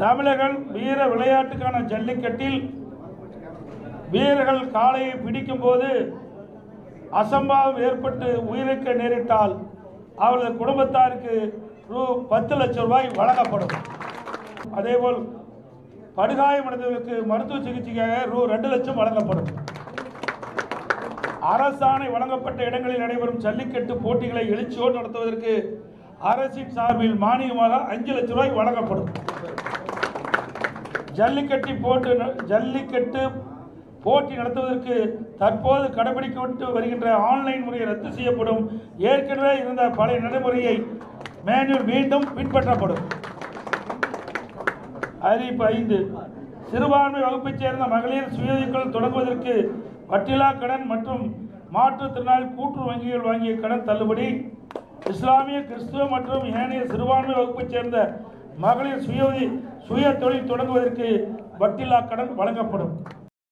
தமிழர்கள் வீர விளையாட்டுக்கான ஜல்லிக்கட்டில் வீரர்கள் காளையை பிடிக்கும் போது அசம்பாவம் ஏற்பட்டு உயிரிழக்க நேரிட்டால் அவரது குடும்பத்தாருக்கு ரூ பத்து லட்சம் ரூபாய் வழங்கப்படும். அதேபோல் படுகாயமடைந்தவர்களுக்கு மருத்துவ சிகிச்சைக்காக ரூ ரெண்டு லட்சம் வழங்கப்படும். அரசாணை வழங்கப்பட்ட இடங்களில் நடைபெறும் ஜல்லிக்கட்டு போட்டிகளை எழுச்சியோடு நடத்துவதற்கு அரசின் சார்பில் மானியமாக அஞ்சு லட்சம் ரூபாய் வழங்கப்படும். ஜல்லிக்கட்டு போட்டு ஜல்லிக்கட்டு போட்டி நடத்துவதற்கு தற்போது கடைபிடிக்கப்பட்டு வருகின்ற ஆன்லைன் முறையை ரத்து செய்யப்படும். ஏற்கனவே இருந்த பழைய நடைமுறையை மேனுவல் மீண்டும் பின்பற்றப்படும். அறிவிப்பு ஐந்து. சிறுபான்மை வகுப்பைச் சேர்ந்த மகளிர் சுயதொழில் தொடங்குவதற்கு வட்டிலா கடன் மற்றும் மாற்றுத்திறனாளி கூட்டு வங்கிகள் வாங்கிய கடன் தள்ளுபடி. இஸ்லாமிய கிறிஸ்துவ மற்றும் ஏனைய சிறுபான்மை வகுப்பைச் சேர்ந்த மகளிர் சுய சுய தொழில் தொடங்குவதற்கு வட்டில்லா கடன் வழங்கப்படும்.